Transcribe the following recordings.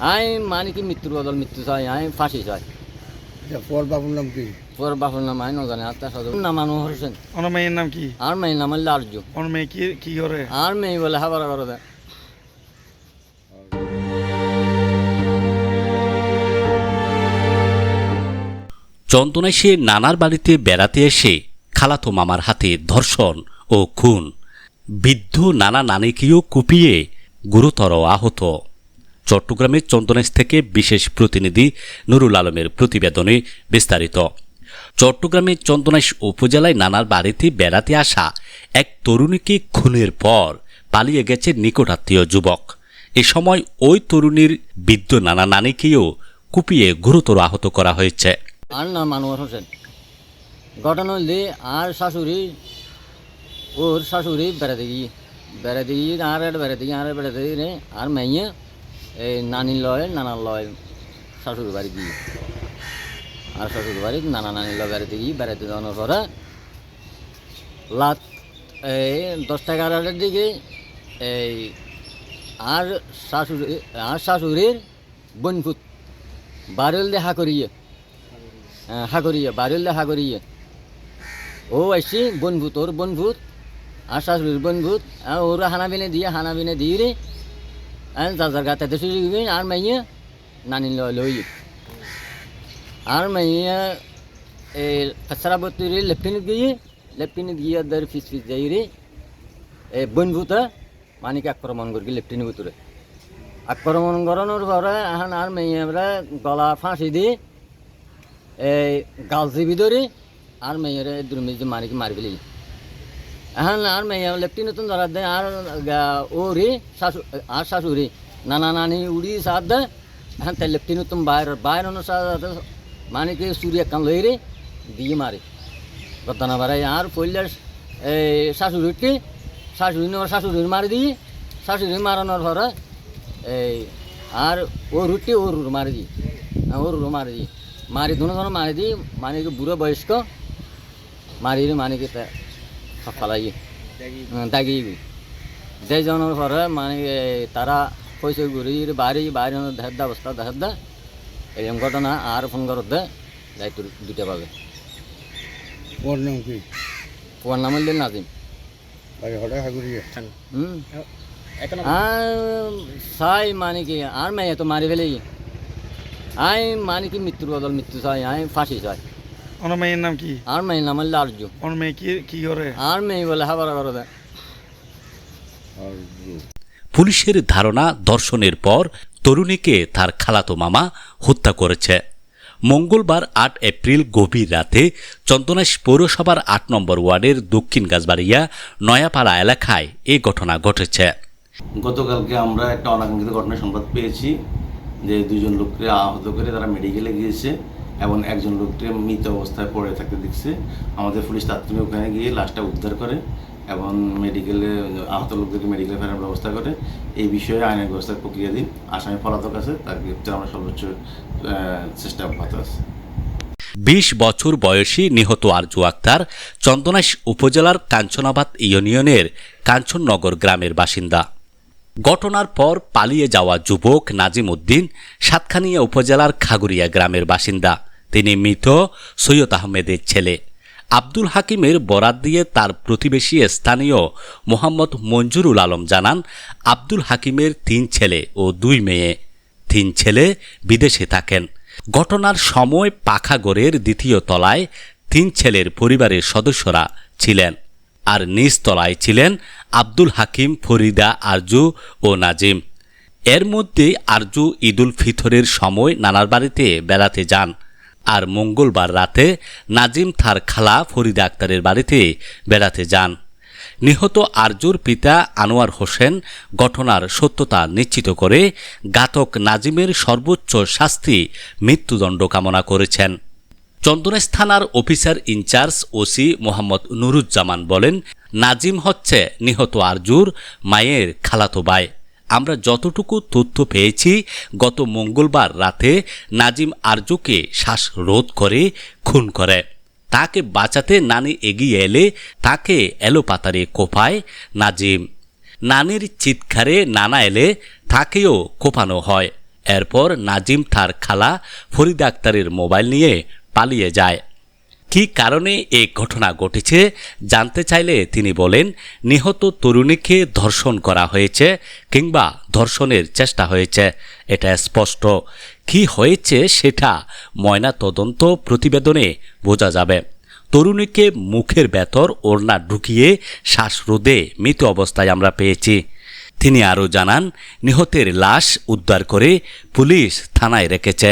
আমি মানে কি মৃত্যুর বদল মৃত্যু চাই আমি ফাঁসি চাই। পর বাবুর নাম কি? পর বাপুর নাম আমি নজানে আত্মা সদর নাম আনোয়ার হোসেন ওনার মেয়ের নাম কি? আর মেয়ে নাম হল আর্য ওনার মেয়ে কি কি করে আর মেয়ে বলে হাবার করে দেয় চন্দনা সে নানার বাড়িতে বেড়াতে এসে খালাতো মামার হাতে ধর্ষণ ও খুন। বৃদ্ধ নানা নানিকেও কুপিয়ে গুরুতর আহত। চট্টগ্রামের চন্দনেশ থেকে বিশেষ প্রতিনিধি নুরুল আলমের প্রতিবেদনে বিস্তারিত। চট্টগ্রামের চন্দনাইশ উপজেলায় নানার বাড়িতে বেড়াতে আসা এক তরুণীকে খুনের পর পালিয়ে গেছে নিকটাত্মীয় যুবক। এ সময় ওই তরুণীর বৃদ্ধ নানা নানিকেও কুপিয়ে গুরুতর আহত করা হয়েছে। আর নাম আনোয়ার হোসেন। ঘটনা হলে আর শাশুড়ি, ওর শাশুড়ি বেড়াতে গিয়ে বেড়াতে গিয়ে আর বেড়াতে গিয়ে, আর বেড়াতে গিয়ে আর মেয়ে এই নানি লয় নানার লয় শাশুড়ি বাড়ি গিয়ে। আর শ্বশুর বাড়ি নানা নানি লয় বেড়াতে গিয়ে বেড়াতে যাওয়ানোর পরে লাত এই দশটা এগারোটার দিকে এই আর শাশুড়ি আর শাশুড়ির বনফুত বারুল দেখা করিয়ে হ্যাঁ, হাগরিয়া বাড়িলে হাগরিয়া ও আসছি বনভূত ওর বনভূত আর শাশুড়ির বনভূত ওর হানা বিনে দিয়ে হানা বিনে দিয়ে আর যার গাতে শুরু গিয়ে আর মাইয়া নানি লই আর মাইয়া এই কাছরা বতুরি লেফটিনে গিয়ে লেফটিনে গিয়ে দের ফিস ফিস যাই রে এই বনভূত মানিকে আক্রমণ করি লেফটিনে ভিতরে আক্রমণ করানোর পরে এখন আর মেয়েরা গলা ফাঁসি দিয়ে এই গালসি ভিতরে আর মেয়ের দুর্মিজি মারি মারি ফেলি এখন আর মেয়ে লেফটি নতুন ধরা দেয় আর গা- ও রে শাশু আর শাশুড়ি নানা নানি উড়ি সাথ দেয় এখন তাই লেফটি নতুন বাইর বাইর অনুসার মানে কি সূর্য কান লই রে দিয়ে মারে গদ্দানা বাড়াই আর পড়লে এই শাশুড়িকে শাশুড়ি নেওয়ার শাশুড়ি মারি দিয়ে শাশুড়ি মারানোর পরে এই আর ও রুটি ও রুট মারি দিই ও রুট মারি দিই মারি দুনো মারি দিই মানে কি বুড়ো বয়স্ক মারি মানে কি ফালাই দাগি। যাই যাওয়ার পরে মানে এই তারা পয়সা ঘুরি বাড়ি বাড়ি ধার দা অবস্থা ধার দা। এরকম ঘটনা আর ফোন করত দে দায়িত্ব দুটা পাবে ওর নাম কি? ওর নাম হল নাজিম। আর চাই মানে কি আর মেয়ে তো মারি ফেলে আই মানে কি মৃত্যুর বদল মৃত্যু চাই আই ফাঁসি চাই। ওনার মেয়ের নাম কি আর মেয়ে নাম হল ওনার মেয়ে কি কি করে আর মেয়ে বলে হাবার করে দেয় পুলিশের ধারণা দর্শনের পর তরুণীকে তার খালাতো মামা হত্যা করেছে। মঙ্গলবার আট এপ্রিল গভীর রাতে চন্দনাইশ পৌরসভার আট নম্বর ওয়ার্ডের দক্ষিণ গাছবাড়িয়া নয়াপাড়া এলাকায় এ ঘটনা ঘটেছে। গতকালকে আমরা একটা অনাকাঙ্ক্ষিত ঘটনার সংবাদ পেয়েছি যে দুজন লোককে আহত করে তারা মেডিকেলে গিয়েছে। এবং একজন লোককে মৃত অবস্থায় পড়ে থাকতে দেখছে। আমাদের পুলিশ তাৎক্ষণিক ওখানে গিয়ে লাশটা উদ্ধার করে এবং মেডিকেলে আহত লোকদেরকে মেডিকেলে ফেরানোর ব্যবস্থা করে। এই বিষয়ে আইনের ব্যবস্থার প্রক্রিয়াধীন আসামি পলাতক আছে, তার গ্রেপ্তার আমরা সর্বোচ্চ চেষ্টা অব্যাহত আছে। বিশ বছর বয়সী নিহত আরজু আক্তার চন্দনাইশ উপজেলার কাঞ্চনাবাদ ইউনিয়নের কাঞ্চননগর গ্রামের বাসিন্দা। ঘটনার পর পালিয়ে যাওয়া যুবক নাজিম উদ্দিন সাতখানিয়া উপজেলার খাগুরিয়া গ্রামের বাসিন্দা। তিনি মৃত সৈয়দ আহমেদের ছেলে। আব্দুল হাকিমের বরাত দিয়ে তার প্রতিবেশী স্থানীয় মোহাম্মদ মঞ্জুরুল আলম জানান, আব্দুল হাকিমের তিন ছেলে ও দুই মেয়ে। তিন ছেলে বিদেশে থাকেন। ঘটনার সময় পাখাগড়ের দ্বিতীয় তলায় তিন ছেলের পরিবারের সদস্যরা ছিলেন। আর নিচ তলায় ছিলেন আব্দুল হাকিম, ফরিদা, আরজু ও নাজিম। এর মধ্যে আরজু ঈদুল ফিতরের সময় নানার বাড়িতে বেড়াতে যান। আর মঙ্গলবার রাতে নাজিম তার খালা ফরিদা আক্তারের বাড়িতে বেড়াতে যান। নিহত আরজুর পিতা আনোয়ার হোসেন ঘটনার সত্যতা নিশ্চিত করে ঘাতক নাজিমের সর্বোচ্চ শাস্তি মৃত্যুদণ্ড কামনা করেছেন। চন্দনেশ থানার officer in charge OC Mohammad Nuruzzaman বলেন, নাজিম হচ্ছে নিহত আরজুর মায়ের খালাতো ভাই। আমরা যতটুকু তথ্য পেয়েছি, গত মঙ্গলবার রাতে নাজিম আরজুকে শ্বাসরোধ করে খুন করে। তাকে বাঁচাতে নানি এগিয়ে এলে তাকে এলোপাতারে কোপায় নাজিম। নানির চিৎকারে নানা এলে তাকেও কোপানো হয়। এরপর নাজিম তার খালা ফরিদ আক্তারের মোবাইল নিয়ে পালিয়ে যায়। কী কারণে এই ঘটনা ঘটেছে জানতে চাইলে তিনি বলেন, নিহত তরুণীকে ধর্ষণ করা হয়েছে কিংবা ধর্ষণের চেষ্টা হয়েছে, এটা স্পষ্ট। কি হয়েছে সেটা ময়না তদন্ত প্রতিবেদনে বোঝা যাবে। তরুণীকে মুখের ভেতর ওড়না ঢুকিয়ে শ্বাসরোধে মৃত অবস্থায় আমরা পেয়েছি। তিনি আরও জানান, নিহতের লাশ উদ্ধার করে পুলিশ থানায় রেখেছে।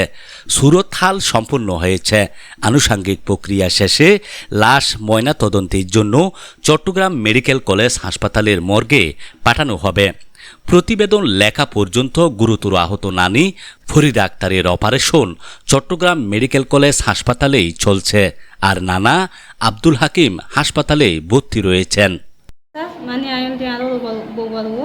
সুরতহাল সম্পূর্ণ হয়েছে। আনুষাঙ্গিক প্রক্রিয়া শেষে লাশ ময়না তদন্তের জন্য চট্টগ্রাম মেডিকেল কলেজ হাসপাতালের মর্গে পাঠানো হবে। প্রতিবেদন লেখা পর্যন্ত গুরুতর আহত নানি ফরিদা আক্তারের অপারেশন চট্টগ্রাম মেডিকেল কলেজ হাসপাতালেই চলছে আর নানা আব্দুল হাকিম হাসপাতালে ভর্তি রয়েছেন। মানে আয়ন দিয়ে আরও বউ বলব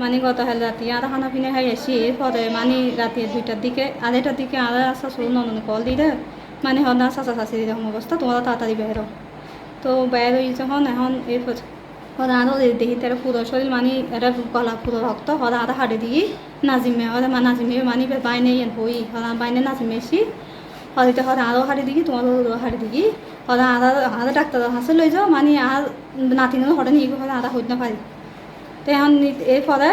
মানে গত হাল রাতি আর খানা পিনে খাই আসি পরে মানে রাতি দুইটার দিকে আড়াইটার দিকে আর শুরু নন কল দিলে মানে হন চাচা চাচি এরকম অবস্থা, তোমরা তাড়াতাড়ি বের। তো বের হয়ে যখন, এখন এরপর ওরা আরও দেখি তারা পুরো শরীর মানে এটা গলা পুরো রক্ত ওরা আরও হাড়ে দিয়ে নাজিমে ওরা মা নাজিমে মানে বাইনে ইয়েন হই বাইনে নাজিমে এসি হয়তো হরে আরও হাড়ি দিঘি তোমার হাড়ি দিঘি হরে আধা আধা ডাক্তার হাসে লই যাও মানে আর নাতিনও হরে নিয়ে হরে আধা হইতে না পারি তো এখন এরপরে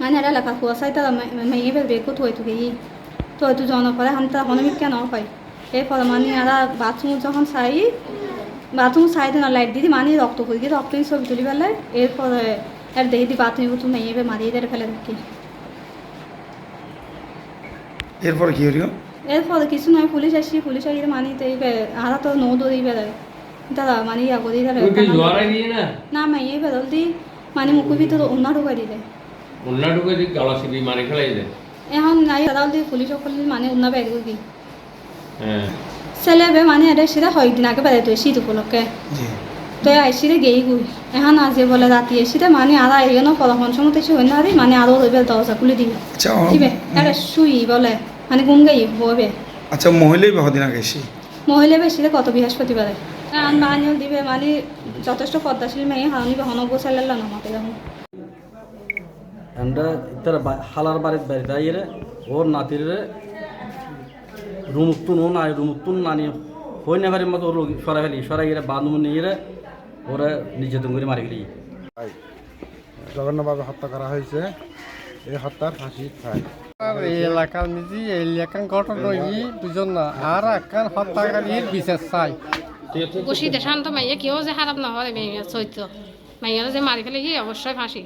মানে এটা লেখা খুয়া চাই তারা মেয়ে ফেলবে একটু থই থুকি তো হয়তো জন পরে এখন তারা হনমিক কেন পাই এরপরে মানে আর বাথরুম যখন চাই বাথরুম চাই না লাইট দিদি মানে রক্ত করি দিয়ে রক্ত ছবি তুলি ফেলে এরপরে আর দেখি দি বাথরুম বুথরুম মেয়ে মারিয়ে দিয়ে ফেলে দেখি এরপরে কি হলো এরপরে কিছু নয় পুলিশ আসি পুলিশ আসি মানে তো এই আরা তো নৌ দৌড়ি বেড়ায় মানে ইয়া করি দাঁড়ায় না মাইয়ে বেরোল দি মানে মুখের ভিতরে অন্য ঢুকাই দিলে। উন্নাটুকে দিক গলাচিপি মারি ফেলাই দেয় এখন নাই বেরোল দি পুলিশ সকল মানে অন্য বের কি হ্যাঁ ছেলে বে মানে এটা সেটা কয়েকদিন আগে বেড়াই তো শীত উপলক্ষে জি। তো আইসিরে গেই গুই এখন আজকে বলে রাতি এসিতে মানে আরা এগোনো পরক্ষণ সময় তো হই না রে মানে আরও রইবে দরজা খুলে দিবে আচ্ছা দিবে এটা শুই বলে মানে ঘুম গাই হবে আচ্ছা মহিলাই বহুদিন আগে এসে মহিলা বেশিতে কত বৃহস্পতিবারে বানিয়ে দিবে মানে যথেষ্ট পদ্মাশীল মেয়ে হানি হনব চাইলে নামাতে যখন আমরা ইতার হালার বাড়ির বাড়ি দাঁড়িয়ে ওর নাতির রুমুক্তুন ও নাই রুমুক্তুন নানি হই না পারি মতো সরাই ফেলি সরাই গেলে বান্ধব নিয়ে ওরা নির্যাতন করে মারি গেলি জঘন্যভাবে হত্যা করা হয়েছে। এই হত্যার ফাঁসি খায়। এই এলাকার নিজি এই এলাকার ঘটনা দুজন না। আর একখান হত্যাকারীর বিশেষ চাই। বসিতে শান্ত মাইয়া, কেউ যে খারাপ না হয় মেয়ে চৈত্র। মাইয়া যে মারি ফেলে কি অবশ্যই ফাঁসি।